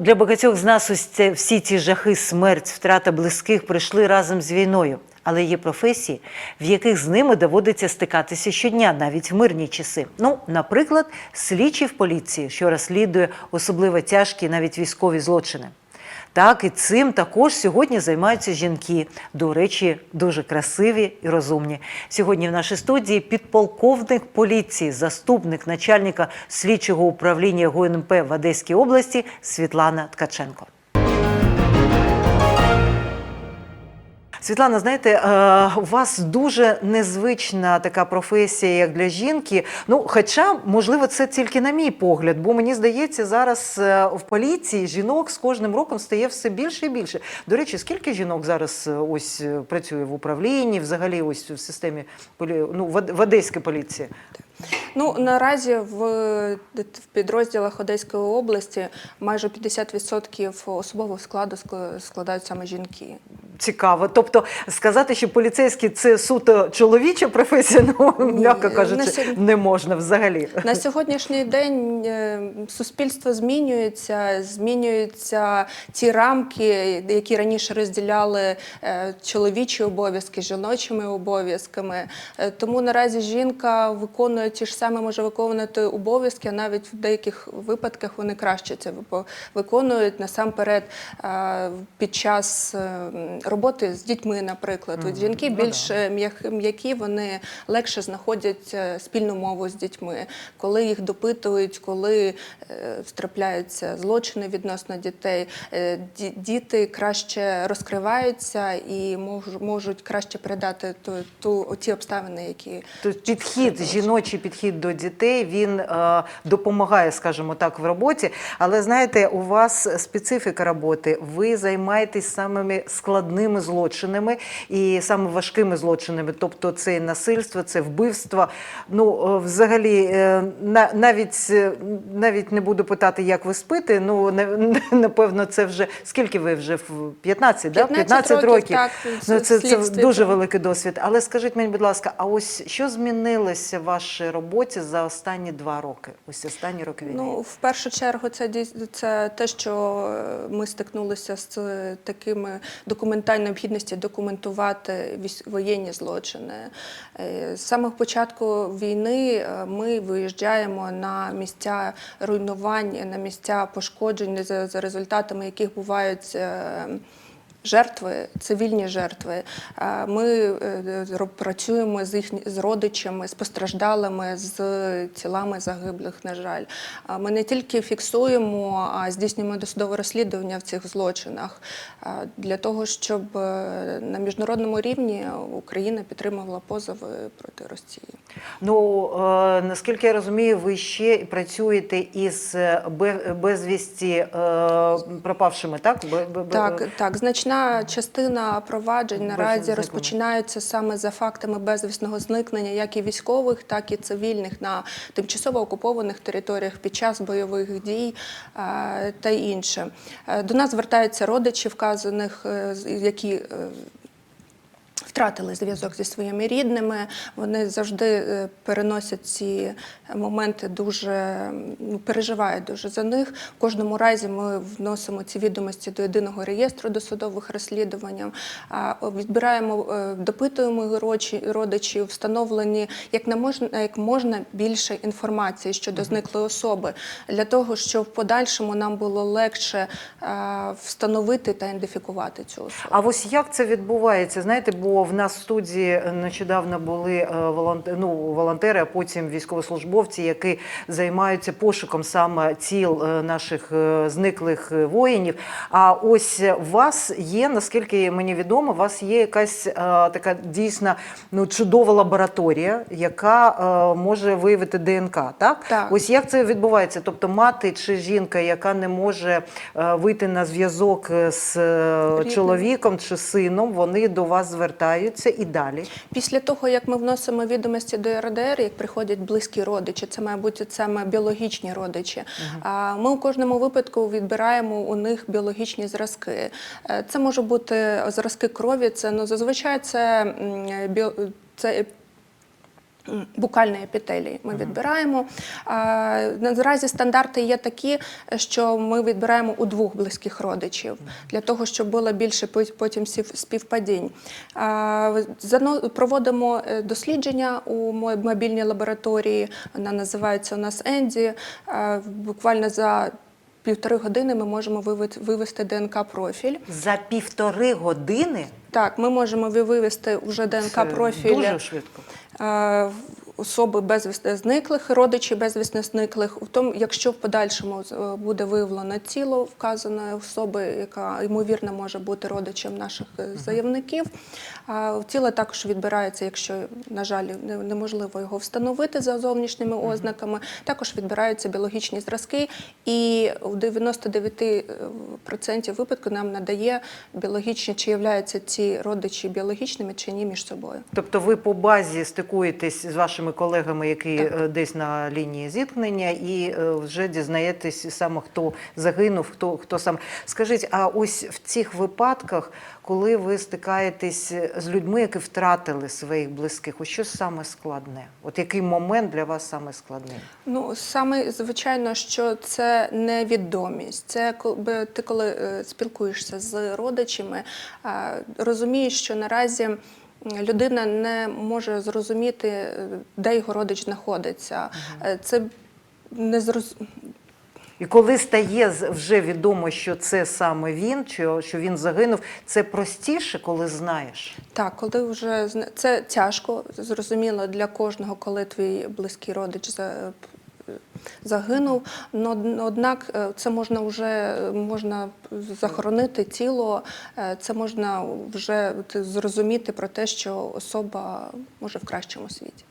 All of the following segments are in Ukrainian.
Для багатьох з нас ось це всі ці жахи, смерть, втрата близьких прийшли разом з війною. Але є професії, в яких з ними доводиться стикатися щодня, навіть в мирні часи. Ну, наприклад, слідчі в поліції, що розслідує особливо тяжкі навіть військові злочини. Так, і цим також сьогодні займаються жінки. До речі, дуже красиві і розумні. Сьогодні в нашій студії підполковник поліції, заступник начальника слідчого управління ГУНП в Одеській області Світлана Ткаченко. Світлана, знаєте, е, у вас дуже незвична така професія, як для жінки. Ну, хоча, можливо, це тільки на мій погляд, бо мені здається, зараз е, в поліції жінок з кожним роком стає все більше і більше. До речі, скільки жінок зараз е, ось працює в управлінні, взагалі, ось в системі ну, в Одеській поліції? Ну наразі в, в підрозділах Одеської області майже 50% особового складу ск- складають саме жінки. Цікаво. Тобто сказати, що поліцейський це суто чоловіча професія, ну, м'яко кажучи, сьогодні- не можна взагалі. На сьогоднішній день е, суспільство змінюється, змінюються ті рамки, які раніше розділяли е, чоловічі обов'язки жіночими обов'язками. Е, Тому наразі жінка виконує ті ж самі може виконувати обов'язки, а навіть в деяких випадках вони краще це виконують насамперед під час е, роботи з дітьми, наприклад. От жінки ну більш м'як- м'які, вони легше знаходять е, спільну мову з дітьми, коли їх допитують, коли е, втрапляються злочини відносно дітей. Діти краще розкриваються і можуть краще передати ту, ту ті обставини, які Тобто підхід, жіночий підхід до дітей, він е, допомагає, скажімо так, в роботі. Але знаєте, у вас специфіка роботи. Ви займаєтесь самими складними злочинами і саме важкими злочинами. Тобто це і насильство, це вбивство. Ну, е, взагалі, е, на, навіть, навіть не буду питати, як ви спите. Ну, на- напевно, це вже скільки ви вже в 15, да? 15 років, так, Ну, це, це дуже великий досвід. Але скажіть мені, будь ласка, а ось що змінилося в вашій роботі за останні два роки? Ось останні роки війни? Ну, в першу чергу, це це те, що е, ми стикнулися з такими документальною необхідністю документувати воєнні злочини. Е, З самого початку війни е, ми виїжджаємо на місця руйнувань, на місця пошкоджень, за результатами яких бувають. Е, Жертви, цивільні жертви. Е, Ми е, працюємо з їхні з родичами, з постраждалими, з тілами загиблих. На жаль, Е, ми не тільки фіксуємо, а здійснюємо досудове розслідування в цих злочинах е, для того, щоб е, на міжнародному рівні Україна підтримувала позови проти Росії. Ну е, наскільки я розумію, ви ще працюєте із е, бе- безвісті е, пропавшими, так? Так, так, значна частина проваджень наразі розпочинаються саме за фактами безвісного зникнення, як і військових, так і цивільних на тимчасово окупованих територіях під час бойових дій е, та інше. Е, До нас звертаються родичі вказаних, е, які втратили зв'язок зі своїми рідними. Вони завжди е, переносять ці моменти дуже ну, переживають дуже за них. В кожному разі ми вносимо ці відомості до єдиного реєстру досудових розслідувань. Відбираємо, е, допитуємо родичі- родичів, встановлені як не можна як можна більше інформації щодо зниклої особи, для того, щоб в подальшому нам було легше встановити та ідентифікувати цю особу. А ось як це відбувається? Знаєте, бо в нас в студії нещодавно були е, волонтери, ну, волонтери, а потім військовослужбовці, які займаються пошуком саме тіл е, наших е, зниклих воїнів. А ось у вас є, наскільки мені відомо, у вас є якась така дійсно ну, чудова лабораторія, яка може виявити ДНК. Так? Так. Ось як це відбувається? Тобто мати чи жінка, яка не може вийти на зв'язок з Рідним. чоловіком чи сином, вони до вас звертаються і далі. Після того, як ми вносимо відомості до РДР, як приходять близькі родичі, це має бути саме біологічні родичі. А Ми у кожному випадку відбираємо у них біологічні зразки. Е, Це може бути зразки крові, це ну зазвичай це м, біо- це м, букальної епітелії ми відбираємо. Наразі стандарти є такі, що ми відбираємо у двох близьких родичів для того, щоб було більше потім співпадінь. Проводимо е, дослідження у мобільній лабораторії. Вона називається у нас Енді. Буквально за півтори години ми можемо вивести ДНК-профіль. За півтори години Так, ми можемо вивести вже ДНК-профіль дуже швидко. Особи безвісне зниклих, родичі безвісне зниклих. У тому, якщо в подальшому е, буде виявлено тіло вказаної особи, яка ймовірно може бути родичем наших е, заявників. А тіло також відбирається, якщо, на жаль, неможливо його встановити за зовнішніми ознаками. Також відбираються біологічні зразки, і у 99% випадків нам надає біологічні, чи являються ці родичі біологічними чи ні між собою. Тобто ви по базі стикуєтесь з вашими колегами, які Так. е, десь на лінії зіткнення, і е, вже дізнаєтесь саме, хто загинув, хто, хто сам. Скажіть, а ось в цих випадках, коли ви стикаєтесь з людьми, які втратили своїх близьких, ось що саме складне? От який момент для вас саме складний? Ну, саме звичайно, що це невідомість. Це коли ти коли е, спілкуєшся з родичами, розумієш, що наразі. Людина не може зрозуміти, е, де його родич знаходиться. Е, Це не зроз... І коли стає вже відомо, що це саме він, що, що він загинув, це простіше, коли знаєш. Так, коли вже це тяжко, зрозуміло для кожного, коли твій близький родич загинув. Однак е, це можна вже можна захоронити тіло, е, це можна вже зрозуміти про те, що особа може в кращому світі.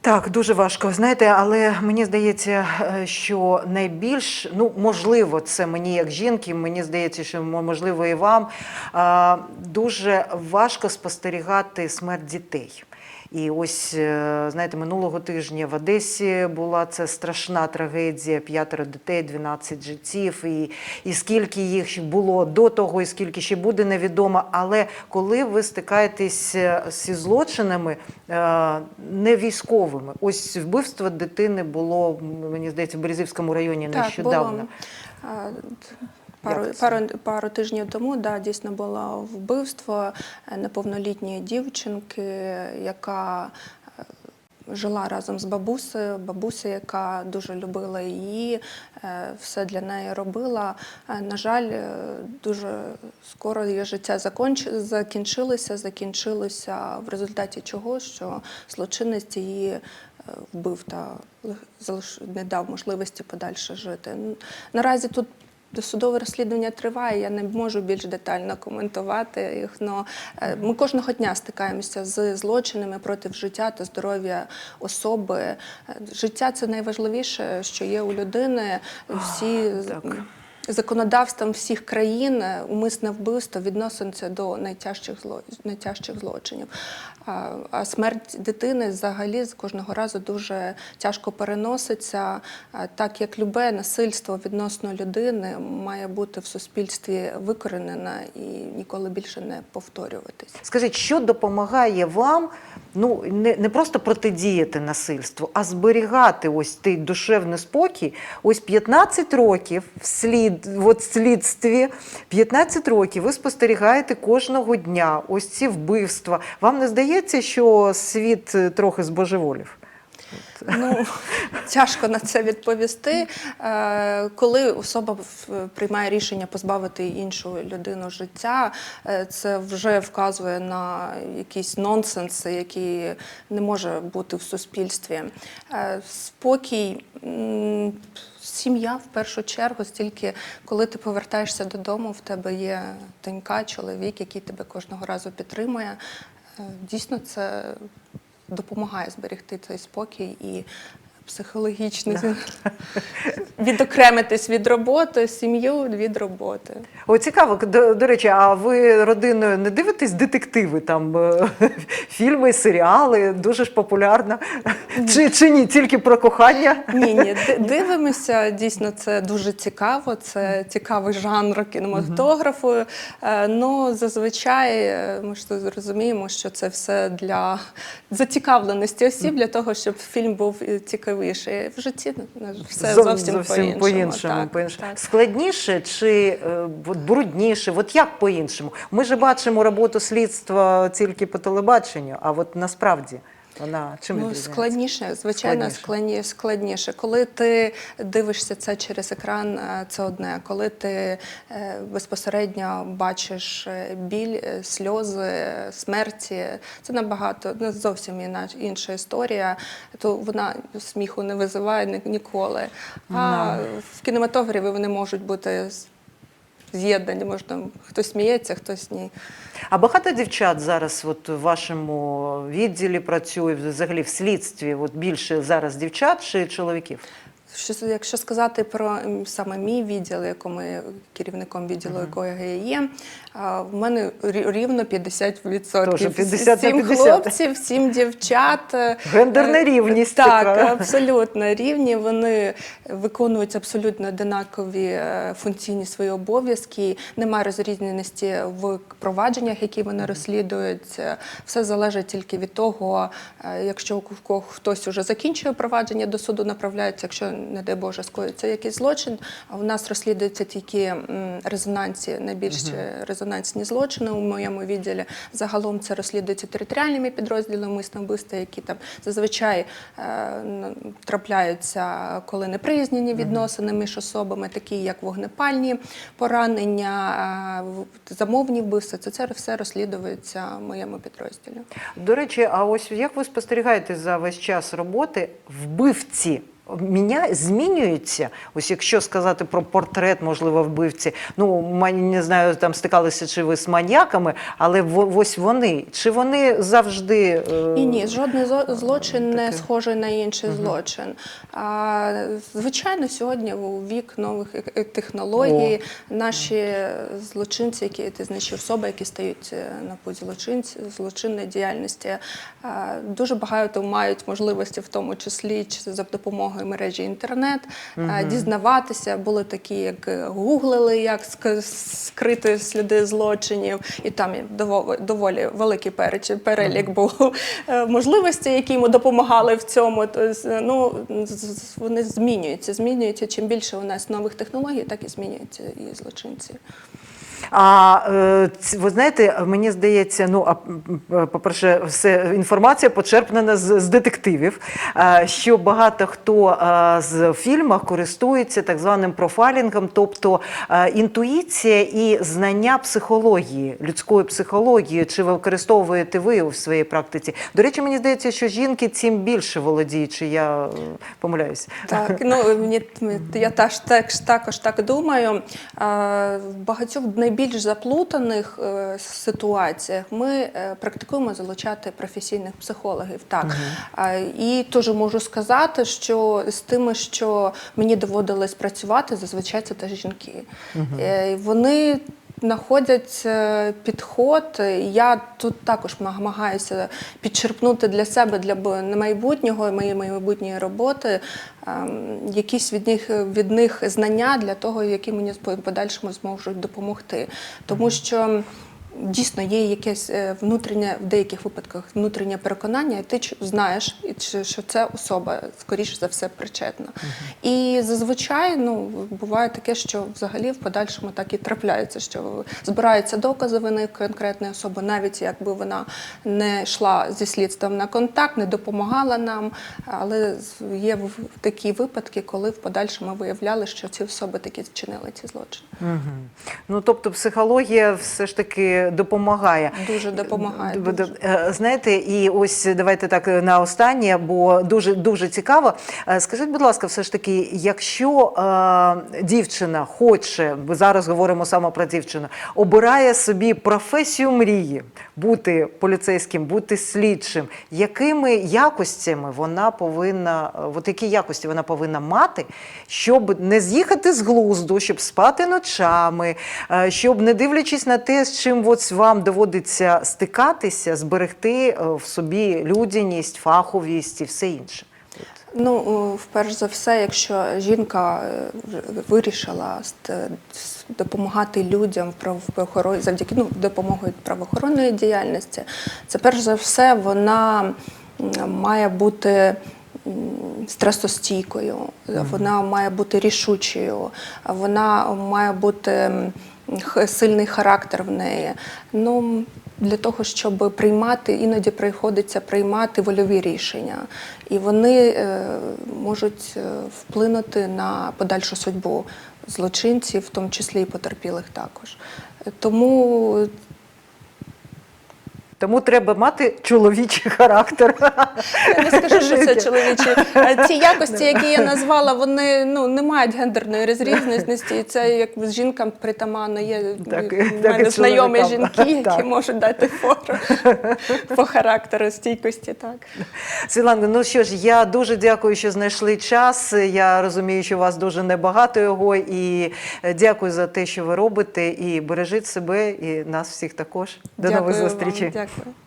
Так, дуже важко. Знаєте, але мені здається, е, що найбільш ну можливо, це мені як жінки, мені здається, що можливо і вам дуже важко спостерігати смерть дітей. І ось е, знаєте, минулого тижня в Одесі була це страшна трагедія: п'ятеро дітей, 12 життів, і, і скільки їх було до того, і скільки ще буде невідомо. Але коли ви стикаєтесь е, зі злочинами е, не військовими, ось вбивство дитини було, мені здається, в Березівському районі нещодавно. було а, Пару, пару, пару тижнів тому да, дійсно було вбивство е, неповнолітньої дівчинки, яка е, жила разом з бабусею. Бабуся, яка дуже любила її, е, все для неї робила. На жаль, дуже скоро її життя законч- закінчилося, закінчилося в результаті чого, що злочинець її вбив та не дав можливості подальше жити. Наразі тут досудове розслідування триває, я не можу більш детально коментувати їх. Но е, ми кожного дня стикаємося з злочинами проти життя та здоров'я особи. Е, Життя це найважливіше, що є у людини. Всі так. Законодавством всіх країн е, умисне вбивство відноситься до найтяжчих зло... найтяжчих злочинів. А, смерть дитини взагалі з кожного разу дуже тяжко переноситься, так як любе насильство відносно людини має бути в суспільстві викоренена і ніколи більше не повторюватись. Скажіть, що допомагає вам ну не, не просто протидіяти насильству, а зберігати ось той душевний спокій? Ось 15 років в слід, от слідстві, 15 років ви спостерігаєте кожного дня ось ці вбивства. Вам не здається, що світ трохи збожеволів? Ну, тяжко на це відповісти. Е, Коли особа приймає рішення позбавити іншу людину життя, е, це вже вказує на якісь нонсенси, які не може бути в суспільстві. Е, Спокій. Сім'я в першу чергу, стільки коли ти повертаєшся додому, в тебе є донька, чоловік, який тебе кожного разу підтримує. Дійсно, це допомагає зберегти цей спокій і психологічний відокремитись від роботи, сім'ю від роботи. О, цікаво, до, до речі, а ви родиною не дивитесь детективи, там е, фільми, серіали, дуже ж популярно. Чи, чи ні, тільки про кохання? Ні, ні, дивимося. Дійсно, це дуже цікаво. Це цікавий жанр кінематографу. Е, Ну зазвичай е, ми ж розуміємо, що це все для зацікавленості осіб, для того, щоб фільм був е, цікавіший. В житті ну, все Зов- зовсім, зовсім по-іншому. Так, по-іншому. так. Складніше чи е, от брудніше? От як по-іншому? Ми ж бачимо роботу слідства тільки по телебаченню, а от насправді вона чим Ну, складніше, звичайно, Складніше. складніше. складніше. Коли ти дивишся це через екран, е, це одне. Коли ти е, безпосередньо бачиш е, біль, сльози, смерті, це набагато ну, зовсім інша історія. То вона сміху не визиває ніколи. А в кінематографі вони можуть бути з- з'єднані. Можна хтось сміється, хтось ні. А багато дівчат зараз от в вашому відділі працює, взагалі в слідстві. От більше зараз дівчат чи чоловіків? Що, якщо сказати про саме мій відділ, якому я керівником відділу, якого я є, в мене рівно 50%. Тоже 50 на сім 50. хлопців, сім дівчат. Е, Гендерна е, рівність Так, така. абсолютно рівні. Вони виконують абсолютно одинакові е, функційні свої обов'язки. Немає розрізненості в провадженнях, які вони розслідують. Все залежить тільки від того, якщо хтось уже закінчує провадження до суду, направляється, якщо, не дай Боже, скоїться якийсь злочин. А в нас розслідуються тільки резонансі, найбільш резонансні злочини у моєму відділі. Загалом це розслідується територіальними підрозділами вбивства, які там зазвичай е, трапляються, коли неприязнені відносини між особами, такі як вогнепальні поранення, е, замовні вбивства. Це, це все розслідується в моєму підрозділі. До речі, а ось як ви спостерігаєте за весь час роботи вбивці? Міня змінюються. Ось якщо сказати про портрет, можливо, вбивці. Ну не знаю, там стикалися чи ви з маньяками, але ось вони чи вони завжди е, І ні, жодний зо- злочин не таке. схожий на інший злочин. А, звичайно, сьогодні у вік нових е- е- технологій наші злочинці, які ти значить, особи, які стають е, на путь злочинці, злочинної діяльності, а, дуже багато мають можливості, в тому числі чи за допомогою мережі інтернет, а, дізнаватися. Були такі, як е, гуглили, як скрити сліди злочинів, і там доволі великий перелік був е, можливостей, які йому допомагали в цьому. Ну, вони змінюються. Змінюються. Чим більше у нас нових технологій, так і змінюються і злочинці. А е, ви знаєте, мені здається, ну а по-перше, все інформація почерпнена з, з детективів. е, Що багато хто е, з фільмах користується так званим профайлінгом, тобто інтуїція і знання психології, людської психології, чи ви використовуєте ви у своїй практиці? До речі, мені здається, що жінки цим більше володіють, чи я помиляюсь. Так, ну мені я теж також, так думаю. Багатьох найбільш заплутаних е, ситуаціях ми е, практикуємо залучати професійних психологів. Так А, і теж можу сказати, що з тими, що мені доводилось працювати, зазвичай це теж жінки. Е, Вони знаходять е, підход. Я тут також намагаюся підчерпнути для себе, для майбутнього, моєї майбутньої роботи, ем, якісь від них, від них знання для того, які мені в подальшому зможуть допомогти. Тому що дійсно є якесь е, внутрішнє, в деяких випадках внутрішнє переконання, і ти знаєш, що це особа, скоріш за все, причетна. І зазвичай ну, буває таке, що взагалі в подальшому так і трапляється, що збираються докази вини конкретної особи, навіть якби вона не йшла зі слідством на контакт, не допомагала нам. Але є такі випадки, коли в подальшому виявляли, що ці особи таки вчинили ці злочини. Угу. Ну тобто, психологія все ж таки допомагає. Дуже допомагає. Е, Знаєте, і ось давайте так е, на останнє, бо дуже дуже цікаво. Е, Скажіть, будь ласка, все ж таки, якщо е, дівчина хоче, бо зараз говоримо саме про дівчину, обирає собі професію мрії, бути поліцейським, бути слідчим, якими якостями вона повинна, от які якості вона повинна мати, щоб не з'їхати з глузду, щоб спати ночами, щоб не дивлячись на те, з чим от вам доводиться стикатися, зберегти е, в собі людяність, фаховість і все інше. Ну, о, вперше за все, якщо жінка е, вирішила допомагати людям в правоохоронній завдяки ну, допомогою правоохоронної діяльності, це перш за все вона має бути стресостійкою, вона має бути рішучою, вона має бути сильний характер в неї. Ну, для того, щоб приймати, іноді приходиться приймати вольові рішення, і вони е, можуть е, вплинути на подальшу судьбу злочинців, в тому числі і потерпілих також. Е, Тому Тому треба мати чоловічий характер. я не скажу, що це чоловічі. Ці якості, які я назвала, вони ну не мають гендерної розрізності. І це як з жінкам притаманно є Так, в так мене знайомі чоловікам. жінки, які Так. можуть дати фору по характеру стійкості. Так. Світлана, ну що ж, я дуже дякую, що знайшли час. Я розумію, що у вас дуже небагато його, і е, дякую за те, що ви робите. І бережіть себе, і нас всіх також. До Дякую нових вам, зустрічей. Дякую.